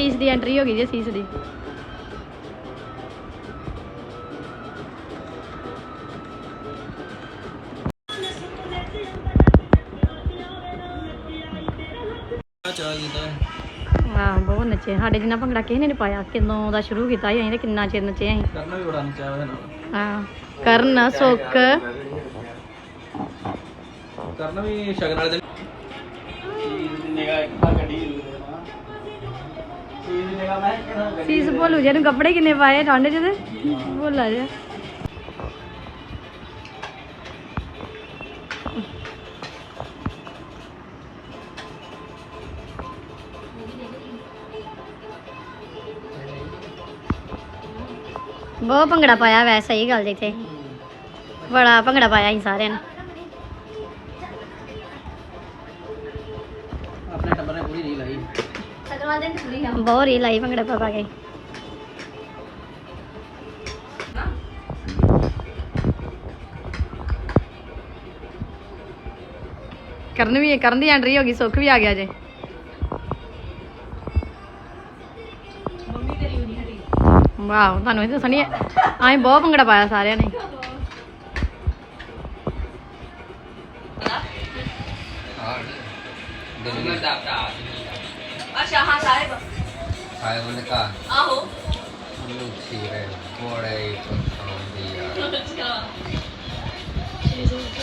ਅਸੀਸ ਦੀ ਐਂਟਰੀ ਹੋ ਗਈ ਜੀ ਅਸੀਸ ਦੀ। ਚਲਾ ਕੀਤਾ ਵਾਹ ਬਹੁਤ ਨੱਚੇ। ਸਾਡੇ ਜਿੰਨਾ ਭੰਗੜਾ ਕਿਸੇ ਨੇ ਨਹੀਂ ਪਾਇਆ। ਕਿੰਨੋਂ ਦਾ ਸ਼ੁਰੂ ਕੀਤਾ ਸੀ ਅਸੀਂ ਤੇ ਕਿੰਨਾ ਚਿਰ ਨੱਚੇ ਅਸੀਂ। ਕਰਨਾ ਵੀ ਬੜਾ ਨਚਾਇਆ ਹੋਇਆ ਨਾਲ ਹਾਂ ਕਰਨ ਸੁੱਖ। ਕਰਨਾ ਵੀ ਸ਼ਗਨ ਵਾਲੇ ਦਿਨ। ਨਿਗਾਹ ਇੱਕ ਤਾਂ ਗੱਡੀ ਸੀਸ ਭੋਲੂ ਜੇ ਨੂੰ ਕੱਪੜੇ ਕਿੰਨੇ ਪਾਏ ਠੰਡ ਚ ਤੇ? ਭੋਲਾ ਜਿਹਾ ਬਹੁਤ ਭੰਗੜਾ ਪਾਇਆ ਵੈ ਸਹੀ ਗੱਲ ਜੀ ਇੱਥੇ। ਬੜਾ ਭੰਗੜਾ ਪਾਇਆ ਸੀ ਸਾਰਿਆਂ ਨੇ। ਆਪਣੇ ਟੱਬਰ ਨੇ ਪੂਰੀ ਰੀਲ ਲਾਈ ਬਹੁਤ ਰੀ ਲਾਈ ਭੰਗੜਾ ਪਾ ਪਾ ਕੇ। ਕਰਨ ਵੀ, ਕਰਨ ਦੀ ਐਂਟਰੀ ਹੋ ਗਈ, ਸੁੱਖ ਵੀ ਆ ਗਿਆ ਜੇ। ਵਾਓ ਤੁਹਾਨੂੰ ਇਹ ਦੱਸਣੀ ਆਏ ਬਹੁਤ ਭੰਗੜਾ ਪਾਇਆ ਸਾਰਿਆਂ ਨੇ। ਆਏ ਉਹਨੇ ਕਹਾ ਆਹੋ। ਲੁੱਚੀ ਰੇ ਬੋੜੇ ਪਸੰਦੀ ਆ ਅੱਛਾ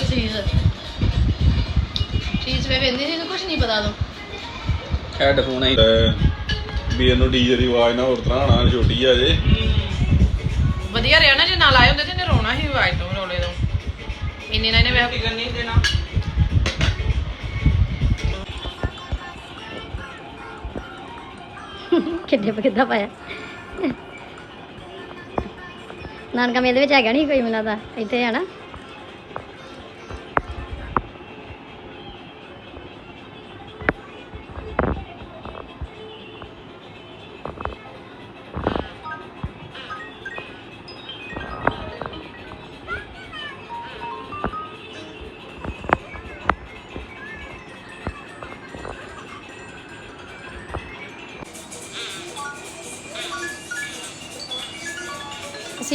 ਚੀਜ਼। ਚੀਜ਼ ਵੇ ਵੇਂਦੀ ਕੁਝ ਨਹੀਂ ਪਤਾ ਤੋ ਹੈਡਫੋਨ ਆਈ। ਵੀ ਇਹਨੂੰ ਡੀਜੇ ਦੀ ਆਵਾਜ਼ ਨਾ ਹੋਰ ਤਰ੍ਹਾਂ ਆਣਾ ਛੋਟੀ ਆ ਜੇ। ਵਧੀਆ ਰਿਹਾ ਨਾ ਜੇ ਨਾਲ ਆਏ ਹੁੰਦੇ ਤੇ ਇਹਨੇ ਰੋਣਾ ਵਾਈਟ ਤੋਂ ਰੋਲੇ ਤੋਂ। ਇੰਨੇ ਨਾ ਇਹਨੇ ਵੇ ਟਿਕਟ ਨਹੀਂ ਦੇਣਾ ਕਿੱਡੇ ਕਿੱਦਾਂ ਪਾਇਆ। ਨਾਨਕਾ ਮੇਲੇ ਵਿੱਚ ਹੈਗਾ ਨਹੀਂ ਕੋਈ ਮਿਲਾ ਦਾ ਇੱਥੇ ਹੈ ਨਾ।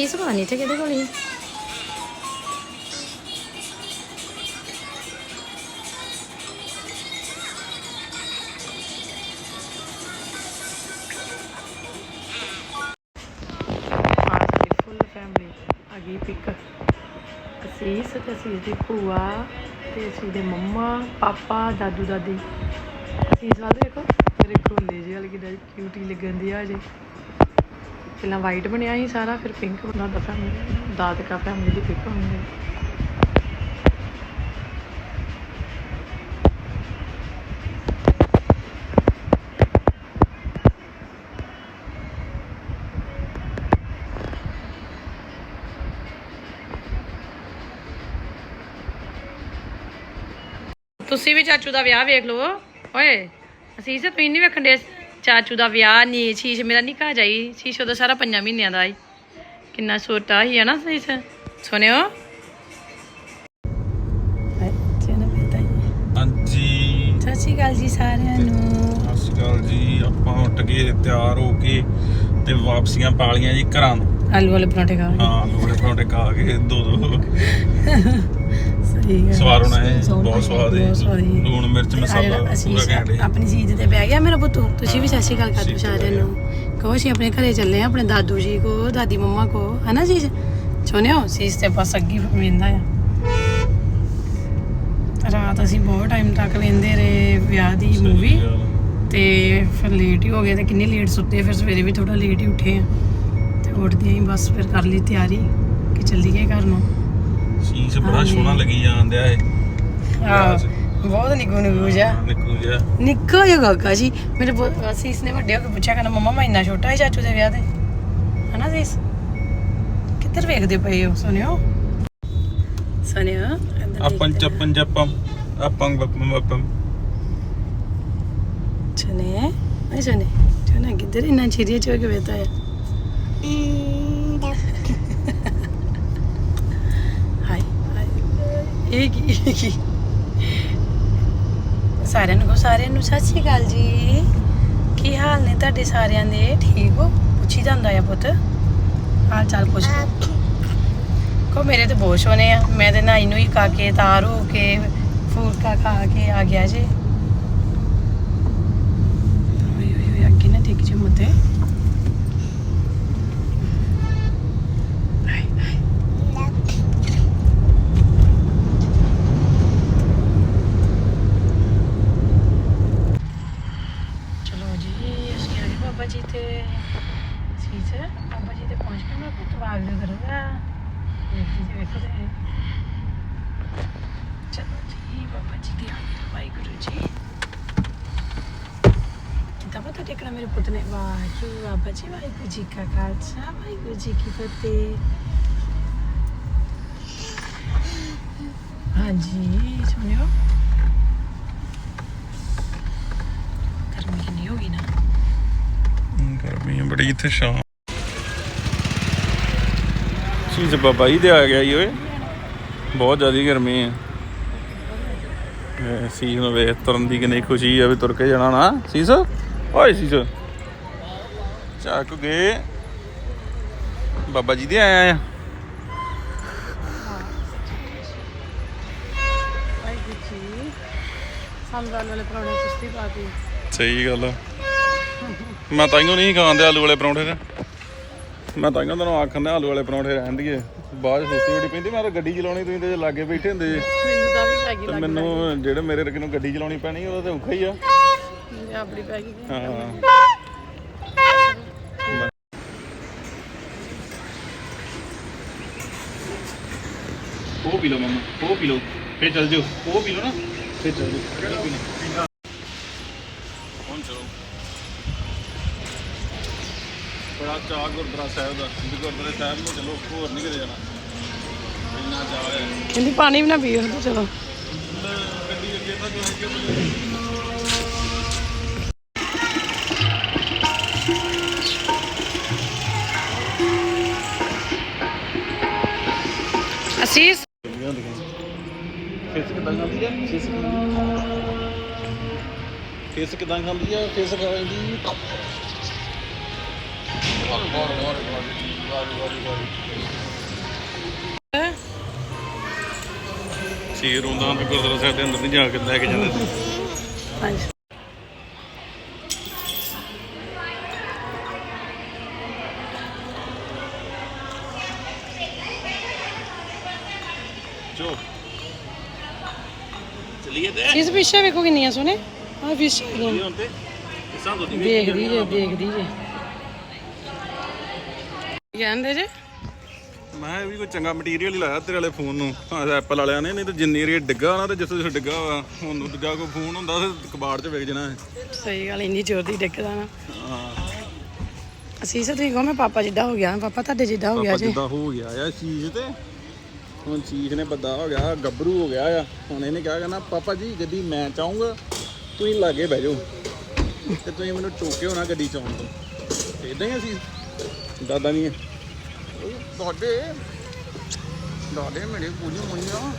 ਸੀਸ ਪਤਾ ਇੱਥੇ ਕਿਹਦੇ ਕੋਲ ਹੀ ਫੁੱਲ ਫੈਮਿਲੀ ਆ ਗਈ ਪਿਕ ਅਸੀਸ ਤੇ ਅਸੀਸ ਦੀ ਭੂਆ ਤੇ ਅਸੀਸ ਦੇ ਮੰਮਾ, ਪਾਪਾ, ਦਾਦੂ, ਦਾਦੀ। ਅਸੀਸ ਵਾਲ ਦੇਖੋ, ਮੇਰੇ ਕੋਲੇ ਜਿਹੇ ਵਾਲੀ ਕਿਦਾਂ ਕਿਊਟੀ ਲੱਗਣ ਦੀ ਆ ਜੇ। ਪਹਿਲਾਂ ਵਾਈਟ ਬਣਿਆ ਸੀ ਸਾਰਾ, ਫਿਰ ਪਿੰਕ ਬਣਾ ਦਾ ਫੈਮਿਲੀ ਦਾਦਕਾ ਫੈਮਿਲੀ ਦੀ ਪਿਕ ਹੋਣੀ ਤੁਸੀਂ ਵੀ ਚਾਚੂ ਦਾ ਵਿਆਹ ਵੇਖ ਲਓ, ਓਏ। ਅਸੀਂ ਸੇ ਤੁਸੀਂ ਨਹੀਂ ਵੇਖਣ ਦੇ ਚਾਚੂ ਦਾ ਵਿਆਹ ਨਹੀਂ ਸ਼ੀਸ਼ ਮੇਰਾ ਨਿਕਾ ਜਾਈ ਸ਼ੀਸ਼ ਉਹਦਾ ਸਾਰਾ ਪੰਜਾਂ ਮਹੀਨਿਆਂ ਦਾ ਆਈ। ਕਿੰਨਾ ਛੋਟਾ ਹੀ ਹੈ ਨਾ ਸ਼ੀਸ਼। ਸੁਣਿਓ। ਹਾਂਜੀ। ਸਤਿ ਸ਼੍ਰੀ ਅਕਾਲ ਜੀ ਸਾਰਿਆਂ ਨੂੰ। ਸਤਿ ਸ਼੍ਰੀ ਅਕਾਲ ਜੀ। ਆਪਾਂ ਉੱਠ ਕੇ ਤਿਆਰ ਹੋ ਕੇ ਤੇ ਵਾਪਸੀਆਂ ਪਾਲੀਆਂ ਜੀ ਘਰਾਂ ਨੂੰ। ਆਲੂ ਵਾਲੇ ਪਰੌਂਠੇ ਖਾਵਾਂਗੇ ਹਾਂ ਲੋੜੇ ਪਰੌਂਠੇ ਖਾ ਕੇ ਦੋ ਦੋ। ਸਹੀ ਗੱਲ ਸਵਾਦ ਹੋਣਾ ਹੈ ਬਹੁਤ ਸਵਾਦ ਹੈ। ਹੈ। ਲੂਣ ਮਿਰਚ ਮਸਾਲਾ ਪੂਰਾ ਘੈਂਟ ਹੈ। ਆਪਣੀ ਚੀਜ਼ ਤੇ ਬਹਿ ਗਿਆ ਮੇਰਾ ਪੁੱਤੂ। ਤੁਸੀਂ ਵੀ ਸ਼੍ਰੀ ਅਕਾਲ ਕਰ ਸਾਰਿਆਂ ਨੂੰ ਕਹੋ ਅਸੀਂ ਆਪਣੇ ਘਰੇ ਚੱਲੇ ਆ ਆਪਣੇ ਦਾਦੂ ਜੀ ਕੋ ਦਾਦੀ ਮੰਮਾ ਕੋ। ਹਨਾ ਜੀ ਸੁਣਿਓ ਸੀਸ ਤੇ ਬਸ ਅੱਗੀ ਵੇਂਦਾ ਆ। ਰਾਤ ਅਸੀਂ ਬਹੁਤ ਟਾਈਮ ਤੱਕ ਵੇਂਦੇ ਰਹੇ ਵਿਆਹ ਦੀ ਮੂਵੀ ਤੇ ਫਿਰ ਲੇਟ ਹੀ ਹੋ ਗਏ ਤੇ ਕਿੰਨੀ ਲੇਟ ਸੁੱਤੇ ਫਿਰ ਸਵੇਰੇ ਵੀ ਥੋੜਾ ਲੇਟ ਹੀ ਉੱਠੇ ਆ ਤੇ ਉੱਠਦੇ ਹੀ ਬਸ ਫਿਰ ਕਰ ਲਈ ਤਿਆਰੀ ਕਿ ਚੱਲੀਏ ਘਰ ਨੂੰ। ਸੀਸ ਬੜਾ ਹਾਂਜੀ। ਸੋਹਣਾ ਲੱਗੀ ਜਾਂਦਿਆ ਹੈ ਆਹ ਬਹੁਤ ਨਿੱਕੂ ਨਿੱਕੂ ਜਿਹਾ। ਨਿਕਲੂ ਜਿਹਾ। ਨਿੱਕਾ ਜਿਹਾ ਜੀ। ਮੇਰੇ ਪੁ- ਸੀਸ ਨੇ ਵੱਡੇ ਹੋ ਕੇ ਪੁੱਛਿਆ ਕਹਿੰਦਾ ਮੰਮਾ ਮੈਂ ਇੰਨਾ ਛੋਟਾ ਹੈ ਚਾਚੂ ਦੇ ਵਿਆਹ ਤੇ? ਹਨਾ ਸੀਸ? ਕਿੱਧਰ ਵੇਖਦੇ ਪਏ ਹੋ? ਸੁਣਿਓ। ਸੁਣਿਓ ਇੱਧਰ ਆਪਾਂ ਦੇਖਦੇ ਚੱਪਨ ਚੱਪਮ ਆਪਾਂ ਬੱਪਮ ਬੱਪਮ ਸੁਣੇ ਨਹੀਂ ਸੁਣੇ ਸੁਣੇ ਕਿੱਧਰ ਇੰਨਾ ਚਿਰੀਆ ਚੋ ਕੇ ਬੈਠਾ ਹੈ ਹਾਈ ਇਹ ਕੀ ਇਹ ਕੀ ਸਾਰਿਆਂ ਨੂੰ ਕਹੋ, ਸਾਰਿਆਂ ਨੂੰ ਸਤਿ ਸ਼੍ਰੀ ਅਕਾਲ ਜੀ। ਕੀ ਹਾਲ ਨੇ ਤੁਹਾਡੇ ਸਾਰਿਆਂ ਦੇ? ਠੀਕ ਹੋ? ਪੁੱਛੀ ਜਾਂਦਾ ਆ ਪੁੱਤ। ਹਾਲ ਚਾਲ ਪੁੱਛ ਲਓ। ਕੋ ਮੇਰੇ ਤੇ ਬਹੁਤ ਸੋਹਣੇ ਆ। ਮੈਂ ਤੇ ਨਾਈ ਨੂੰ ਹੀ ਕਾ ਕੇ ਤਾਰ ਹੋ ਕੇ ਫੂਲਕਾ ਖਾ ਕੇ ਆ ਗਿਆ ਜੇ। ਓਏ ਓਏ ਓਏ ਅੱਗੇ ਨਾ ਡਿੱਗ ਜੇ ਮੁੱਤੇ ਹਾਏ, ਹਾਏ। ਚਲੋ ਜੀ ਅਸੀਂ ਆ ਗਏ ਬਾਬਾ ਜੀ ਤੇ ਸੀਸ ਬਾਬਾ ਜੀ ਤੇ ਪਹੁੰਚ ਕੇ ਮੈਂ ਪੁੱਤ ਵਾਗ ਦੇ ਕਰੂੰਗਾ ਵੇਖੀ ਜੀ ਵੇਖੋ ਤੇ ਚਲੋ ਜੀ ਬਾਬਾ ਜੀ ਦੇ ਆ ਗਏ ਵਾਹਿਗੁਰੂ ਜੀ ਕਿਤਾ ਪਤਾ ਟੇਕਣਾ ਨੇ ਵਾਹਿਗੁਰੂ ਬਾਬਾ ਜੀ ਵਾਹਿਗੁਰੂ ਜੀ ਕਾ ਖਾਲਸਾ ਵਾਹਿਗੁਰੂ ਜੀ ਕੀ ਫਤਿਹ ਹਾਂਜੀ ਸੁਣਿਓ ਗਰਮੀ ਕਿੰਨੀ ਹੋ ਗਈ ਨਾ ਗਰਮੀ ਬੜੀ ਇੱਥੇ ਸ਼ਾਮ ਚੀਜ਼ ਬਾਬਾ ਜੀ ਦੇ ਆ ਗਿਆ ਈ ਓਏ ਬਹੁਤ ਜ਼ਿਆਦਾ ਗਰਮੀ ਆ ਸੀਸ ਨੂੰ ਵੇਖ ਤੁਰਨ ਦੀ ਕਿੰਨੀ ਖੁਸ਼ੀ ਆ ਵੀ ਤੁਰ ਕੇ ਜਾਣਾ ਨਾ ਸੀਸ ਓਏ ਸੀਸ ਚੱਕ ਗਏ ਬਾਬਾ ਜੀ ਦੇ ਆਇਆ ਆ। ਸੰਦਾਲ ਵਾਲੇ ਪਾਤੀ ਸਹੀ ਗੱਲ ਆ। ਮੈਂ ਤਾਈਓ ਨਹੀਂ ਖਾਂਦੇ ਆਲੂ ਵਾਲੇ ਪਰੌਂਠੇ ਤੇ। ਮੈਂ ਤਾਈਓ ਤੁਹਾਨੂੰ ਆਖਣ ਆਲੂ ਵਾਲੇ ਪਰੌਂਠੇ ਰਹਿਣ ਦੀਏ। ਬਾਅਦ ਸੁਸਤੀ ਬੜੀ ਪੈਂਦੀ ਮੈਂ ਤਾਂ ਗੱਡੀ ਚਲਾਉਣੀ ਤੁਸੀਂ ਤੇ ਲਾਗੇ ਬੈਠੇ ਹੁੰਦੇ ਜੇ। ਮੈਨੂੰ ਤਾਂ ਵੀ ਲੱਗੀ ਤੇ ਮੈਨੂੰ ਜਿਹੜੇ ਮੇਰੇ ਰਕੇ ਨੂੰ ਗੱਡੀ ਚਲਾਉਣੀ ਪੈਣੀ ਉਹ ਤਾਂ ਔਖਾ ਹੀ ਆ। ਲੱਗੀ ਆਪਣੀ ਪੈ ਗਈ ਹਾਂ। ਪੀ ਲਓ ਮਮਾ ਉਹ ਪੀ ਲਓ ਫੇਰ ਚੱਲ ਜਿਓ ਉਹ ਪੀ ਲਓ ਨਾ ਫੇਰ ਚੱਲ ਜਿਓ। ਹੁਣ ਚਲੋ। ਬੜਾ ਚਾਹ ਗੁਰਦੁਆਰਾ ਸਾਹਿਬ ਦਾ ਵੀ ਗੁਰਦੁਆਰਾ ਸਾਹਿਬ ਨੂੰ ਚਲੋ ਹੋਰ ਨਹੀਂ ਕਿਤੇ ਜਾਣਾ। ਇੰਨਾ ਚਾਹ ਹੈ। ਕਹਿੰਦੀ ਪਾਣੀ ਵੀ ਨਾ ਪੀਓ ਤੇ ਚਲੋ। ਗੱਡੀ ਅੱਗੇ ਤਾਂ ਜੋ ਅੱਗੇ ਅਸੀਸ। ਫੇਸ ਕਿਦਾਂ ਖਾਂਦੀ ਆ ਫੇਸ ਫੇਸ ਕਿਦਾਂ ਖਾਂਦੀ ਆ ਫੇਸ ਖਾਂਦੀ ਵਾਰ ਵਾਰ ਵਾਰ ਵਾਰ ਵਾਰ ਵਾਰ ਸੀ ਰੋਂਦਾ ਵੀ ਗੁਰਦੁਆਰਾ ਸਾਹਿਬ ਦੇ ਅੰਦਰ ਨਹੀਂ ਜਾ ਕੇ ਲੈ ਕੇ ਜਾਂਦੇ। ਹਾਂਜੀ ਚੋ ਚਲੀਏ ਤੇ ਇਸ ਪਿੱਛੇ ਵੇਖੋ ਕਿੰਨੀਆਂ ਸੋਹਣੇ ਆ ਤੋਂ ਦੇਖਦੀ ਜੇ ਦੇਖਦੀ ਜੇ। ਕਹਿੰਦੇ ਜੇ? ਮੈਂ ਵੀ ਕੋਈ ਚੰਗਾ ਮਟੀਰੀਅਲ ਹੀ ਲਾਇਆ ਤੇਰੇ ਵਾਲੇ ਫੋਨ ਨੂੰ। ਐਪਲ ਵਾਲਿਆਂ ਨੇ ਨਹੀਂ ਤਾਂ ਜਿੰਨੀ ਏਰੀਆ ਡਿੱਗਾ ਨਾ ਤੇ ਜਿੱਥੇ ਜਿੱਥੇ ਡਿੱਗਾ ਵਾ ਹੁਣ ਨੂੰ ਡਿੱਗਾ ਕੋਈ ਫੋਨ ਹੁੰਦਾ ਤੇ ਕਬਾੜ 'ਚ ਵਿਕ ਜਾਣਾ ਹੈ ਸਹੀ ਗੱਲ ਇੰਨੀ ਜ਼ੋਰ ਦੀ ਡਿੱਗਦਾ ਨਾ। ਹਾਂ। ਅਸੀਸ ਤੁਸੀਂ ਕਹੋ ਮੈਂ ਪਾਪਾ ਜਿੱਡਾ ਹੋ ਗਿਆ ਪਾਪਾ ਤੁਹਾਡੇ ਜਿੱਡਾ ਹੋ ਗਿਆ ਪਾਪਾ ਜੀ। ਜਿੱਦਾਂ ਹੋ ਗਿਆ ਆ ਚੀਜ਼ ਤੇ। ਹੁਣ ਚੀਜ਼ ਨੇ ਬੱਦਾ ਹੋ ਗਿਆ ਗੱਭਰੂ ਹੋ ਗਿਆ ਆ। ਹੁਣ ਇਹਨੇ ਕਿਹਾ ਕਹਿੰਦਾ ਪਾਪਾ ਜੀ ਗੱਡੀ ਮੈਂ ਚਾਹੂੰਗਾ ਤੁਸੀਂ ਲਾਗੇ ਬਹਿ ਜਾਓ ਤੇ ਤੁਸੀਂ ਮੈਨੂੰ ਟੋਕਿਓ ਨਾ ਗੱਡੀ ਚਾਉਣ ਤੋਂ। ਇਦਾਂ ਹੀ ਅਸੀਂ ਦਾਦਾ ਨਹੀਂ ਹੈ ਦਾਦੇ। ਦਾਦੇ ਮੇਰੇ ਕੁਝ ਹੋਈਆਂ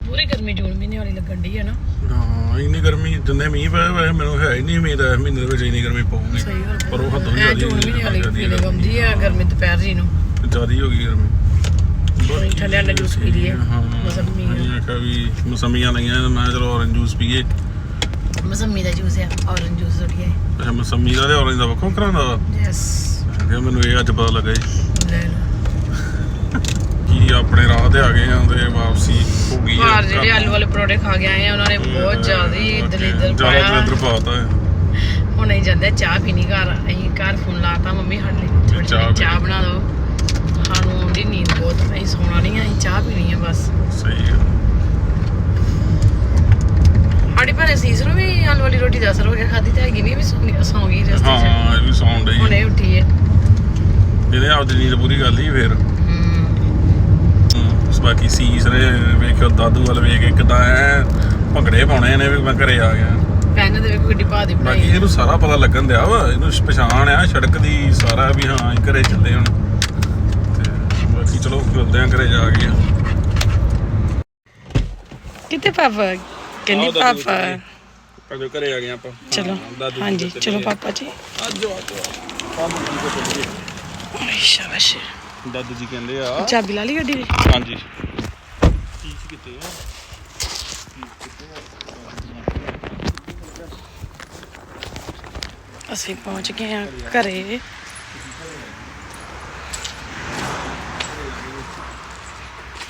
ਪੂਰੀ ਗਰਮੀ ਜੂਨ ਮਹੀਨੇ ਵਾਲੀ ਲੱਗਣ ਦੀ ਹੈ ਨਾ। ਹਾਂ ਇੰਨੀ ਗਰਮੀ ਜਿੰਨੇ ਮੀਂਹ ਪਏ ਵੈਸੇ ਮੈਨੂੰ ਹੈ ਹੀ ਨਹੀਂ ਉਮੀਦ ਇਸ ਮਹੀਨੇ ਦੇ ਵਿੱਚ ਇੰਨੀ ਗਰਮੀ ਪਊਗੀ। ਸਹੀ ਗੱਲ। ਪਰ ਉਹ ਹੱਦੋਂ ਜ਼ਿਆਦੀ ਜੂਨ ਮਹੀਨੇ ਵਾਲੀ ਜ਼ਿਆਦੀ ਫੀਲਿੰਗ ਆਉਂਦੀ ਆ ਗਰਮੀ ਦੁਪਹਿਰ ਜੀ ਨੂੰ। ਜ਼ਿਆਦੀ ਹੋ ਗਈ ਗਰਮੀ। ਕੋਈ ਠੰਡਾ ਠੰਡਾ ਜੂਸ ਪੀ ਲਈਏ। ਹਾਂ ਮੌਸਮੀ ਮੈਂ ਕਿਹਾ ਵੀ ਮਸਮੀਆਂ ਲਈਆਂ ਤੇ ਮੈਂ ਕਿਹਾ ਚਲੋ ਔਰੰਜ ਜੂਸ ਪੀਏ। ਮੌਸਮੀ ਦਾ ਜੂਸ ਆ ਔਰੰਜ ਜੂਸ ਉਠੀਏ ਅੱਛਾ ਮਸਮੀ ਦਾ ਤੇ ਔਰੰਜ ਦਾ ਵੱਖੋ ਕਰਾਂਦਾ ਵਾ? ਯੈਸ ਮੈਂ ਕਿਹਾ ਮੈਨੂੰ ਇਹ ਅੱਜ ਪਤਾ ਲੱਗਾ ਜੀ। ਲੈ ਲਓ। ਕੀ ਆਪਣੇ ਰਾਹ ਤੇ ਆ ਗਏ ਆ ਤੇ ਵਾਪਸੀ ਹੋ ਗਈ ਬਾਹਰ ਜਿਹੜੇ ਆਲੂ ਵਾਲੇ ਪਰੌਂਠੇ ਖਾ ਕੇ ਆਏ ਆ ਉਹਨਾਂ ਨੇ ਬਹੁਤ ਜ਼ਿਆਦਾ ਹੀ ਦਲਿੱਦਰ ਜ਼ਿਆਦਾ ਪਾਇਆ। ਦਲਿੱਦਰ ਪਾਤਾ ਹੈ। ਹੁਣ ਅਸੀਂ ਜਾਂਦੇ ਆ ਚਾਹ ਪੀਣੀ ਘਰ। ਅਸੀਂ ਘਰ ਫੋਨ ਲਾਤਾ ਮੰਮੀ ਲਈ ਜਿਹੀ ਚਾਹ ਬਣਾ ਦਿਓ। ਆਉਂਦੀ ਨੀਂਦ ਬਹੁਤ ਅਸੀਂ ਸੌਣਾ ਨਹੀਂ ਅਸੀਂ ਚਾਹ ਪੀਣੀ ਆ ਬਸ। ਸਹੀ ਹੈ ਸਾਡੀ ਭੈਣੇ ਸੀਸ ਨੂੰ ਵੀ ਆਲੂ ਵਾਲੀ ਰੋਟੀ ਦਾ ਅਸਰ ਹੋ ਗਿਆ ਖਾਦੀ ਤੇ ਹੈਗੀ ਨਹੀਂ ਵੀ ਸੌਂ ਗਈ ਰਸਤੇ 'ਚ ਹਾਂ ਇਹ ਵੀ ਸੌਣ ਡਈ ਹੁਣੇ ਉੱਠੀ ਹੈ ਇਹਨੇ ਆਪਦੀ ਨੀਂਦ ਪੂਰੀ ਕਰ ਲਈ ਫੇਰ। ਹਮ, ਬਾਕੀ ਸੀਸ ਨੇ ਵੇਖੋ ਦਾਦੂ ਵਾਲ ਵੇਖ ਕੇ ਕਿਦਾਂ ਐ ਭੰਗੜੇ ਪਾਉਣੇ ਨੇ ਵੀ ਮੈਂ ਘਰੇ ਆ ਗਿਆ। ਪੈਨ ਦੇ ਵੇਖੋ ਕਿੱਡੀ ਪਾ ਦੀ ਬਾਕੀ ਬਣਾਈ ਹੈ। ਇਹਨੂੰ ਸਾਰਾ ਪਤਾ ਲੱਗਣ ਦਿਆ ਵਾ ਇਹਨੂੰ ਪਛਾਣ ਆ ਸੜਕ ਦੀ ਸਾਰਾ ਵੀ ਹਾਂ ਅਸੀਂ ਘਰੇ ਚੱਲੇ ਹੁਣ। ਚਲੋ ਫਿਰਦੇ ਆ ਘਰੇ ਜਾ ਕੇ ਕਿੱਥੇ ਪਾਪਾ? ਕਹਿੰਦੀ ਆਓ ਦਾਦੂ ਪਾਪਾ। ਉੱਠ ਕਦੋਂ ਘਰੇ ਆ ਗਏ ਆਪਾਂ। ਚਲੋ ਹਾਂ, ਦਾਦੂ ਜੀ ਹਾਂਜੀ ਦੇ ਚਲੋ ਚੱਲੇ ਪਾਪਾ ਜੀ। ਆਜੋ ਆਜੋ। ਦਾਦੂ ਜੀ ਦੇ ਚੱਲੀਏ। ਸ਼ਾਬਾਸ਼। ਦਾਦੂ ਜੀ ਕਹਿੰਦੇ ਆ। ਚਾਬੀ ਲਾ ਲਈ ਗੱਡੀ ਦੀ? ਹਾਂਜੀ। ਚੀਜ਼ ਕਿਤੇ ਆ? ਅਸੀਂ ਪਹੁੰਚ ਗਏ ਹਾਂ ਘਰੇ।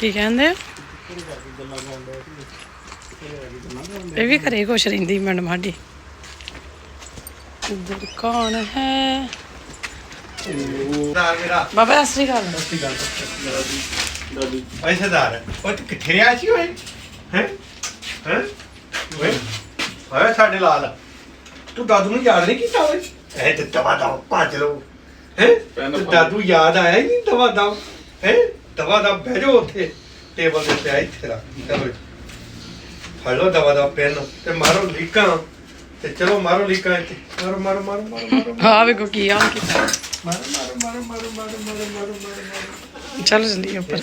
ਕੀ ਕਹਿੰਦੇ ਇਹ ਵੀ ਘਰੇ ਖੁਸ਼ ਰਹਿੰਦੀ ਮੈਡਮ ਸਾਡੀ। ਇੱਧਰ ਕੌਣ ਹੈ? ਬਾਬਾ ਸਤਿ ਸ਼੍ਰੀ ਅਕਾਲ। ਪੈਸੇਦਾਰ ਉਹ ਤੂੰ ਕਿੱਥੇ ਰਿਹਾ ਸੀ ਓਏ? ਹੈ? ਹੈ? ਓਏ ਸਾਡੇ ਲਾਲ ਤੂੰ ਦਾਦੂ ਨੂੰ ਯਾਦ ਨਹੀਂ ਕੀਤਾ ਓਏ? ਐ ਤੇ ਦਵਾ ਦਵਾ ਭੱਜ ਲੋ ਹੈ? ਦਾਦੂ ਯਾਦ ਆਇਆ ਹੀ ਨਹੀਂ ਦਵਾ ਦਵਾ? ਹੈ? ਦਵਾ ਦਵਾ ਬਹਿ ਜਾਓ ਉੱਥੇ ਟੇਬਲ ਦੇ ਉੱਤੇ ਆ ਇੱਥੇ ਰੱਖ ਚਲੋ ਫੜ ਲਓ ਦਵਾ ਦਵਾ ਪੈਨ ਤੇ ਮਾਰੋ ਲੀਕਾਂ ਤੇ ਚਲੋ ਮਾਰੋ ਲੀਕਾਂ ਇੱਥੇ ਮਾਰੋ ਮਾਰੋ ਮਾਰੋ ਮਾਰੋ ਮਾਰੋ ਹਾਂ ਵੇਖੋ ਕੀ ਹਾਲ ਕੀਤਾ ਮਾਰੋ ਮਾਰੋ ਮਾਰੋ ਮਾਰੋ ਮਾਰੋ ਮਾਰੋ ਮਾਰੋ ਮਾਰੋ ਚਲੋ ਜਲਦੀ ਉੱਪਰ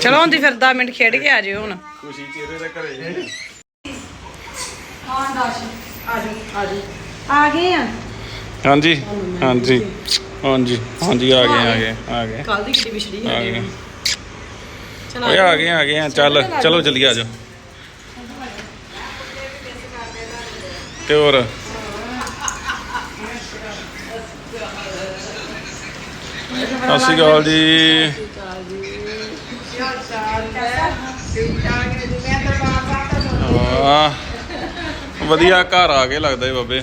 ਚਲੋ ਹੁੰਦੀ ਫਿਰ 10 ਮਿੰਟ ਖੇਡ ਕੇ ਆ ਜਿਓ ਹੁਣ ਖੁਸ਼ੀ ਚਿਹਰੇ ਦੇ ਘਰੇ ਆ ਗਏ ਆ ਹਾਂਜੀ ਹਾਂਜੀ ਹਾਂਜੀ ਹਾਂਜੀ ਆ ਗਏ ਆ ਗਏ ਆ ਗਏ ਕੱਲ ਦੀ ਕਿੱਡੀ ਵਿਛੜੀ ਆ ਗਏ ਓਏ ਆ ਗਏ ਆ ਗਏ ਆ, ਚੱਲ, ਚਲੋ ਚੱਲੀਏ ਆਜੋ ਤੇ ਹੋਰ? ਸਤਿ ਸ਼੍ਰੀ ਅਕਾਲ ਜੀ। ਹਾਂ ਵਧੀਆ, ਘਰ ਆ ਕੇ ਲੱਗਦਾ ਈ ਬਾਬੇ।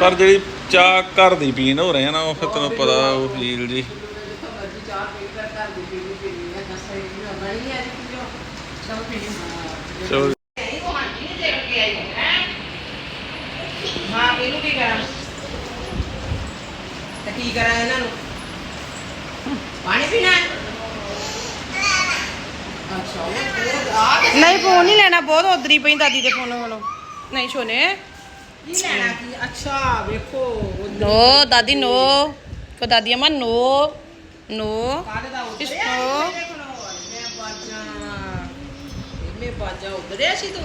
ਪਰ ਜਿਹੜੀ ਚਾਹ ਘਰ ਦੀ ਪੀਣ ਹੋ ਰਹੇ ਆ ਨਾ, ਉਹ ਫਿਰ ਤੈਨੂੰ ਪਤਾ ਉਹ ਫੀਲ ਜੀ। ਨਹੀਂ, ਫੋਨ ਨਹੀਂ ਲੈਣਾ, ਬਹੁਤ ਉਧਰੀ ਪਈ ਦਾਦੀ ਦੇ ਫੋਨ ਹੁਣ ਨਹੀਂ ਛੋਨੇ ਕੀ ਲੈਣਾ ਕੀ? ਅੱਛਾ ਵੇਖੋ ਉਹ ਨੋ ਦਾਦੀ ਨੋ। ਕੋ ਦਾਦੀ ਅਮਾ ਨੋ। ਨੋ। ਇਸ ਮੈਂ ਬਾਜਾਂ। ਸੀ ਤੂੰ।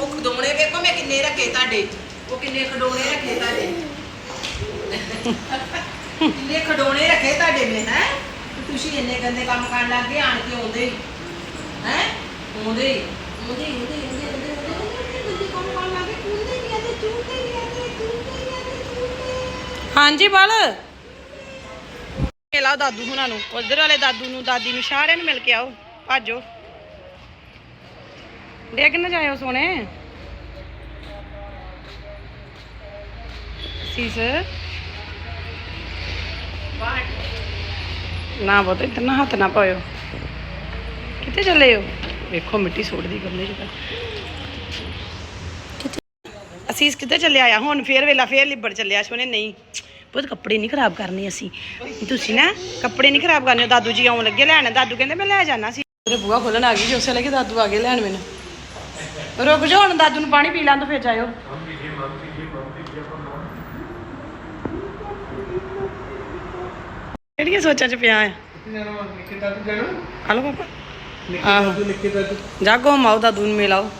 ਉਹ ਖਡੋਣੇ ਵੇਖੋ ਮੈਂ ਕਿੰਨੇ ਰੱਖੇ ਤੁਹਾਡੇ। ਉਹ ਕਿੰਨੇ ਖਡੋਣੇ ਰੱਖੇ ਤੁਹਾਡੇ। ਕਿੰਨੇ ਖਡੋਣੇ ਰੱਖੇ ਤੁਹਾਡੇ ਮੈਂ ਹੈ? ਤੁਸੀਂ ਇੰਨੇ ਗੰਦੇ ਕੰਮ ਕਰਨ ਲੱਗ ਗਏ ਆਣ ਕੇ ਆਉਂਦੇ ਹੀ। ਆਉਂਦੇ ਆਉਂਦੇ ਆਉਂਦੇ ਹਾਂਜੀ, ਬਲ। ਮਿਲਾਓ ਦਾਦੂ ਹੁਣਾਂ ਨੂੰ, ਉਧਰ ਵਾਲੇ ਦਾਦੂ ਨੂੰ, ਦਾਦੀ ਨੂੰ, ਸਾਰਿਆਂ ਨੂੰ ਮਿਲ ਕੇ ਆਓ, ਭਾਜੋ। ਡੇਗ ਨਾ ਜਾਇਓ ਸੋਨੇ ਸੀਸ। ਨਾ ਬਹੁਤ ਇਤਨਾ ਹੱਥ ਨਾ ਪਾਇਓ। ਕਿੱਥੇ ਚੱਲੇ ਹੋ? ਵੇਖੋ, ਮਿੱਟੀ ਸੁੱਟਦੀ ਗਮਲੇ 'ਚ ਅਸੀਸ ਕਿੱਥੇ ਚੱਲਿਆ ਆ ਹੁਣ ਫੇਰ ਵੇਲਾ, ਫੇਰ ਲਿਬੜ ਚੱਲਿਆ ਸੋਨੇ ਨਹੀਂ। ਬਹੁਤ ਕੱਪੜੇ ਨਹੀਂ ਖਰਾਬ ਕਰਨੇ ਅਸੀਂ। ਤੁਸੀਂ ਨਾ ਕੱਪੜੇ ਨਹੀਂ ਖਰਾਬ ਕਰਨੇ ਦਾਦੂ ਜੀ ਆਉਣ ਲੱਗੇ ਲੈਣ। ਦਾਦੂ ਕਹਿੰਦੇ ਮੈਂ ਲੈ ਜਾਣਾ ਸੀ। ਤੇਰੇ ਬੂਆ ਖੋਲਣ ਆ ਗਈ ਜੋ ਉਸੇ ਲੱਗੇ ਦਾਦੂ ਆ ਗਏ ਲੈਣ ਮੈਨੂੰ। ਰੁਕ ਜਾ ਹੁਣ ਦਾਦੂ ਨੂੰ ਪਾਣੀ ਪੀ ਲਾਂ ਤਾਂ ਫੇਰ ਜਾਇਓ। ਕਿਹੜੀਆਂ ਸੋਚਾਂ 'ਚ ਪਿਆ ਆ? ਹਲੋ ਪਾਪਾ। ਆਹੋ। ਜਾਗੋ ਮਾਉ ਦਾਦੂ ਨੂੰ ਮਿਲਾਓ।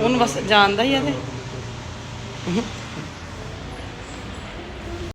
ਉਹਨੂੰ ਬਸ ਜਾਣਦਾ ਹੀ ਆ ਤੇ।